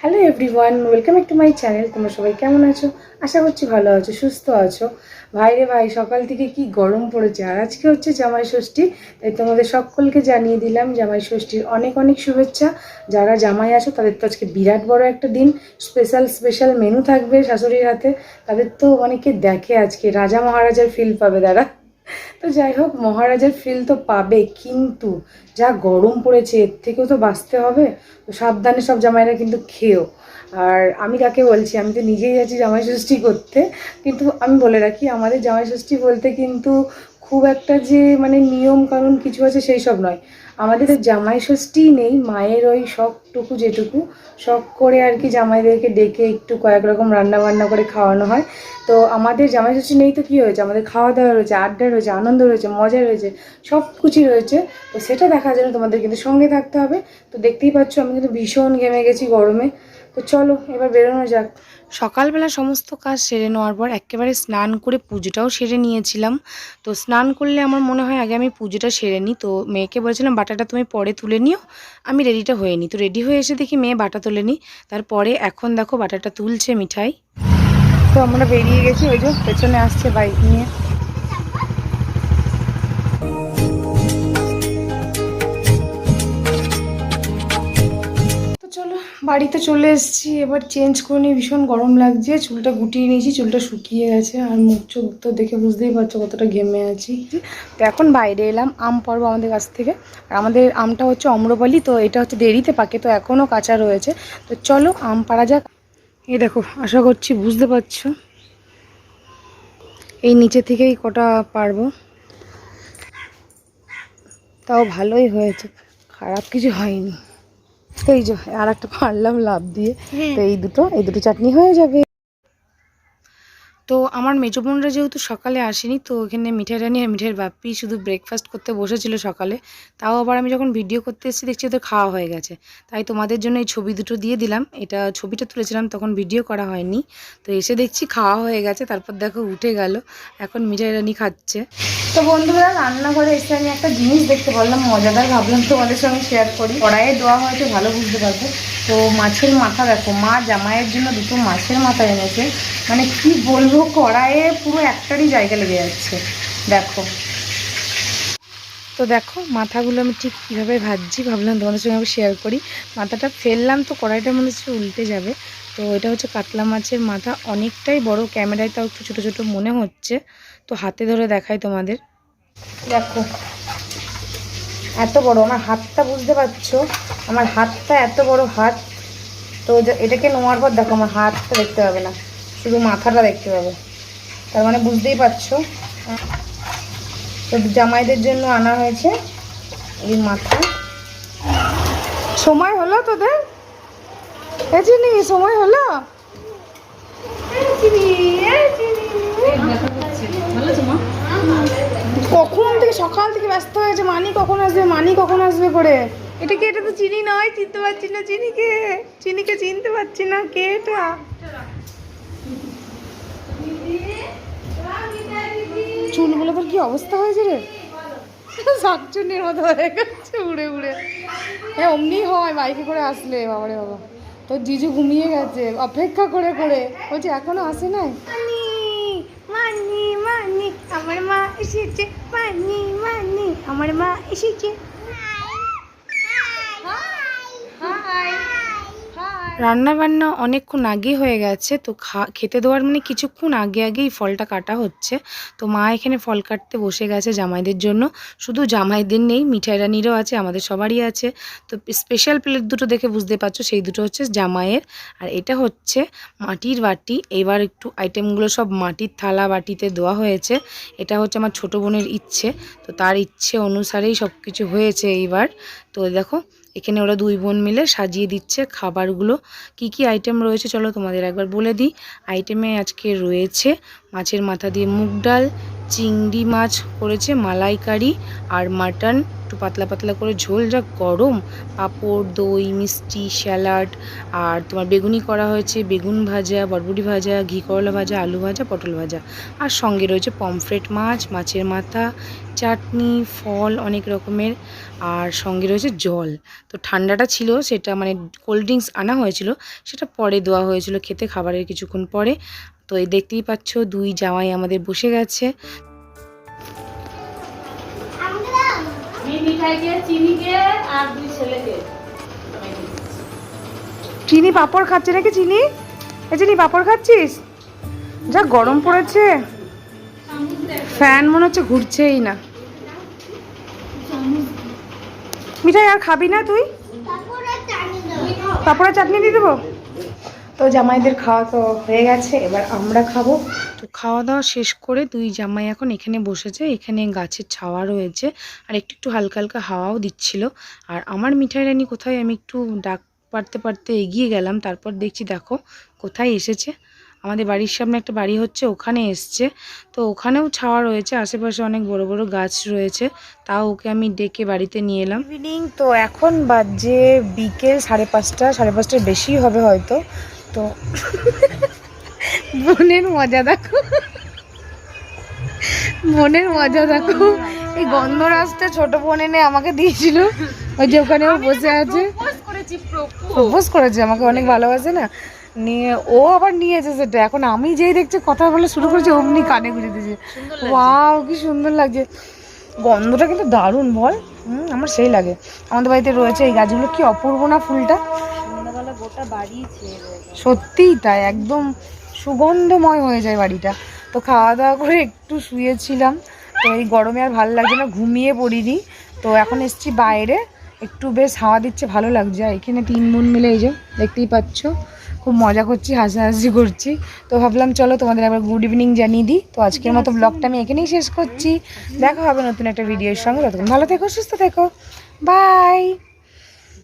Hello everyone welcome back to my channel তোমরা সবাই কেমন আছো? আশা করছি ভালো আছো, সুস্থ আছো। ভাই রে ভাই, সকাল থেকে কি গরম পড়েছে? আর আজকে হচ্ছে জামাই ষষ্ঠী, তাই তোমাদের সকলকে জানিয়ে দিলাম জামাই ষষ্ঠীর অনেক অনেক শুভেচ্ছা। যারা জামাই আছো, তাদের তো আজকে বিরাট বড় একটা দিন। স্পেশাল স্পেশাল মেনু থাকবে শাশুড়ির হাতে। তাদের তো অনেকে দেখে আজকে, রাজা মহারাজার ফিল পাবে তারা তো যাই হোক, মহারাজার ফিল তো পাবে, কিন্তু যা গরম পড়েছে, এর থেকেও তো বাঁচতে হবে। তো সাবধানে সব জামাইরা কিন্তু খেয়েও আর আমি কাকে বলছি, আমি তো নিজেই যাচ্ছি জামাই ষষ্ঠী করতে, কিন্তু আমি বলে রাখি, আমাদের জামাই ষষ্ঠী বলতে কিন্তু খুব একটা যে মানে নিয়ম কানুন কিছু আছে সেই সব নয়। আমাদের জামাই ষষ্ঠী নেই, মায়ের ওই শখটুকু যেটুকু, শখ করে আর কি জামাইদেরকে ডেকে একটু কয়েক রকম রান্না বান্না করে খাওয়ানো হয়। তো আমাদের জামাই ষষ্ঠী নেই তো কী হয়েছে? আমাদের খাওয়া দাওয়া রয়েছে, আড্ডা রয়েছে, আনন্দ রয়েছে, মজা রয়েছে সব কিছুই রয়েছে। তো সেটা দেখার জন্য তোমাদের কিন্তু সঙ্গে থাকতে হবে। তো দেখতেই পাচ্ছ, আমি কিন্তু ভীষণ ঘেমে গেছি গরমে। তো চলো, এবার বেরোনো যাক। সকালবেলা সমস্ত কাজ সেরে নেওয়ার পর একেবারে স্নান করে পুজোটাও সেরে নিয়েছিলাম। তো স্নান করলে আমার মনে হয় আগে আমি পুজোটা সেরে নিই। তো মেয়েকে বলেছিলাম, বাটাটা তুমি পরে তুলে নিও, আমি রেডিটা হয়ে নিই। তো রেডি হয়ে এসে দেখি মেয়ে বাটা তুলে নিই। তারপরে এখন দেখো বাটাটা তুলছে মিঠাই। তো আমরা বেরিয়ে গেছি, ওই যে পেছনে আসছে বাইক নিয়ে। বাড়িতে চলে এসেছি, এবার চেঞ্জ করে নিই, ভীষণ গরম লাগছে। চুলটা গুটিয়ে নিয়েছি, চুলটা শুকিয়ে গেছে, আর মুখ চোখ তো দেখে বুঝতেই পারছ কতটা ঘেমে আছি। তো এখন বাইরে এলাম, আম পর্ব আমাদের কাছ থেকে। আর আমাদের আমটা হচ্ছে অম্রপালি, তো এটা হচ্ছে দেরিতে পাকে, তো এখনও কাঁচা রয়েছে। তো চলো আম পাড়া যাক। এ দেখো, আশা করছি বুঝতে পারছ। এই নিচে থেকেই কটা পারব। তাও ভালোই হয়েছে, খারাপ কিছু হয়নি। এই যে আর একটা পারলাম লাভ দিয়ে। তো এই দুটো এই দুটো চাটনি হয়ে যাবে। তো আমার মেজো বোনরা যেহেতু সকালে আসেনি, তো ওখানে মিঠাই রানি আর মিঠাইয়ের বাপ্পি শুধু ব্রেকফাস্ট করতে বসেছিল সকালে। তাও আবার আমি যখন ভিডিও করতে এসেছি, দেখছি ওদের খাওয়া হয়ে গেছে। তাই তোমাদের জন্য এই ছবি দুটো দিয়ে দিলাম। এটা ছবিটা তুলেছিলাম, তখন ভিডিও করা হয়নি। তো এসে দেখছি খাওয়া হয়ে গেছে, তারপর দেখো উঠে গেল। এখন মিঠাই রানি খাচ্ছে। তো বন্ধুরা, রান্নাঘরে এসে আমি একটা জিনিস দেখতে পারলাম, মজাদার ভাবলাম তোমাদের সঙ্গে শেয়ার করি। কড়াইয়ে দেওয়া হয়েছে ভালো, বুঝতে পারবে তো মাছের মাথা দেখো, মা জামাইয়ের জন্য দুটো মাছের মাথা এনেছে। মানে কি বলব, কড়াইয়ে পুরো একটারই জায়গা লেগে যাচ্ছে। দেখো। তো দেখো, মাথাগুলো আমি ঠিক কীভাবে ভাজছি, ভাবলাম তোমাদের সঙ্গে আমি শেয়ার করি। মাথাটা ফেললাম তো কড়াইটার মধ্যে হচ্ছে উল্টে যাবে। তো এটা হচ্ছে কাতলা মাছের মাথা, অনেকটাই বড়। ক্যামেরায় তাও একটু ছোটো ছোটো মনে হচ্ছে। তো হাতে ধরে দেখাই তোমাদের। দেখো এত বড়, আমার হাতটা বুঝতে পারছ? আমার হাতটা এত বড় হাত। তো এটাকে নোয়ার পর দেখো, আমার হাতটা দেখতে পাবে না। শুধু মাথাটা দেখতে পাবে। তার মানে বুঝতেই পারছ? তো জামাইদের জন্য আনা হয়েছে এই মাথা। সময় হলো তোদের? সময় হলো? কখন থেকে সকাল থেকে ব্যস্ত হয়েছে মানি কখন আসবে? মানি কখন আসবে করে এটা কি এটা তো চিনি নয়? চিনতে পারছি না চিনিকে। চিনিকে চিনতে পারছি না কে এটা? চুলগুলো তোর কি অবস্থা হয়েছে রে? শাকচুনির মতো হয়ে গেছে উড়ে উড়ে। হ্যাঁ অমনি হয় বাইকে করে আসলে বাবারে বাবা। তোর জিজু ঘুমিয়ে গেছে অপেক্ষা করে করে। বলছি এখনও আসে নাই? আমার মা এসেছে মানি মানি আমার মা এসেছে রান্না বান্না অনেকক্ষণ আগে হয়ে গেছে, তো খা, খেতে দেওয়ার মানে কিছুক্ষণ আগে আগেই ফলটা কাটা হচ্ছে। তো মা এখানে ফল কাটতে বসে গেছে জামাইদের জন্য। শুধু জামাইদের নেই, মিঠাই রানিরও আছে, আমাদের সবারই আছে। তো স্পেশাল প্লেট দুটো দেখে বুঝতে পারছ, সেই দুটো হচ্ছে জামাইয়ের। আর এটা হচ্ছে মাটির বাটি। এবার একটু আইটেমগুলো সব মাটির থালা বাটিতে দেওয়া হয়েছে। এটা হচ্ছে আমার ছোটো বোনের ইচ্ছে। তো তার ইচ্ছে অনুসারেই সব কিছু হয়েছে এইবার। তো দেখো এখানে ওরা দুই বোন মিলে সাজিয়ে দিচ্ছে খাবারগুলো। কি কি আইটেম রয়েছে চলো তোমাদের একবার বলে দিই। আইটেমে আজকে রয়েছে মাছের মাথা দিয়ে মুগ ডাল, চিংড়ি মাছ করেছে মালাইকারি আর মাটন। একটু পাতলা পাতলা করে ঝোল, যা গরম। পাঁপড়, দই, মিষ্টি, স্যালাড, আর তোমার বেগুনি করা হয়েছে, বেগুন ভাজা, বরবটি ভাজা, ঘি করলা ভাজা, আলু ভাজা, পটল ভাজা। আর সঙ্গে রয়েছে পমফ্রেট মাছ, মাছের মাথা, চাটনি, ফল, অনেক রকমের। আর সঙ্গে রয়েছে জল। তো ঠান্ডাটা ছিল, সেটা মানে কোল্ড ড্রিঙ্কস আনা হয়েছিল, সেটা পরে দেওয়া হয়েছিল খেতে খাবারের কিছুক্ষণ পরে। তো এই দেখতেই পাচ্ছ, দুই জামাই আমাদের বসে গেছে। মিঠাইকে চিনিকে আর দুই ছেলেকে। চিনি পাপড় খাচ্ছে নাকি চিনি? এ চিনি পাপড় খাচ্ছিস? যা গরম পড়েছে। ফ্যান মনে হচ্ছে ঘুরছেই না। মিঠাই আর খাবি না তুই? পাপড়া চাটনি দিয়ে দেবো? তো জামাইদের খাওয়া তো হয়ে গেছে এবার আমরা খাব। তো খাওয়া দাওয়া শেষ করে দুই জামাই এখন এখানে বসেছে এখানে গাছের ছাওয়া রয়েছে আর একটু একটু হালকা হালকা হাওয়াও দিচ্ছিল। আর আমার মিঠাই রানী কোথায় আমি একটু ডাক পারতে পারতে এগিয়ে গেলাম তারপর দেখছি দেখো কোথায় এসেছে। আমাদের বাড়ির সামনে একটা বাড়ি হচ্ছে ওখানে এসছে। তো ওখানেও ছাওয়া রয়েছে আশেপাশে অনেক বড় বড় গাছ রয়েছে তাও ওকে আমি ডেকে বাড়িতে নিয়ে এলাম। ইভিনিং তো এখন বাজে বিকেল সাড়ে পাঁচটা সাড়ে পাঁচটার বেশি হবে হয়তো। তো বোনের মজা দেখো। বোনের মজা দেখো। এই গন্ধ গন্ধরাজটা ছোট বোন এনে আমাকে দিয়েছিল। ওই যে ওখানে ও বসে আছে। প্রপোজ করেছে আমাকে অনেক ভালোবাসে না? নিয়ে ও আবার নিয়েছে সেটা। এখন আমি যেই দেখছি কথা বলা শুরু করেছি অমনি কানে গুঁজে দিয়েছে। ওয়াও কি সুন্দর লাগছে। গন্ধটা কিন্তু দারুণ বল। হুম আমার সেই লাগে। আমাদের বাড়িতে রয়েছে এই গাছগুলো। কি অপূর্ব না ফুলটা? সত্যিই তাই, একদম সুগন্ধময় হয়ে যায় বাড়িটা। তো খাওয়া দাওয়া করে একটু শুয়েছিলাম, তো এই গরমে আর ভালো লাগছে না, ঘুমিয়ে পড়িনি। তো এখন এসছি বাইরে, একটু বেশ হাওয়া দিচ্ছে, ভালো লাগছে। এখানে তিন বোন মিলে এই যে দেখতেই পাচ্ছ, খুব মজা করছি, হাসাহাসি করছি। তো ভাবলাম চলো তোমাদের আবার গুড ইভিনিং জানিয়ে দিই। তো আজকের মতো ব্লগটা আমি এখানেই শেষ করছি। দেখা হবে নতুন একটা ভিডিওর সঙ্গে। ততক্ষণ ভালো থেকো, সুস্থ থেকো। বাই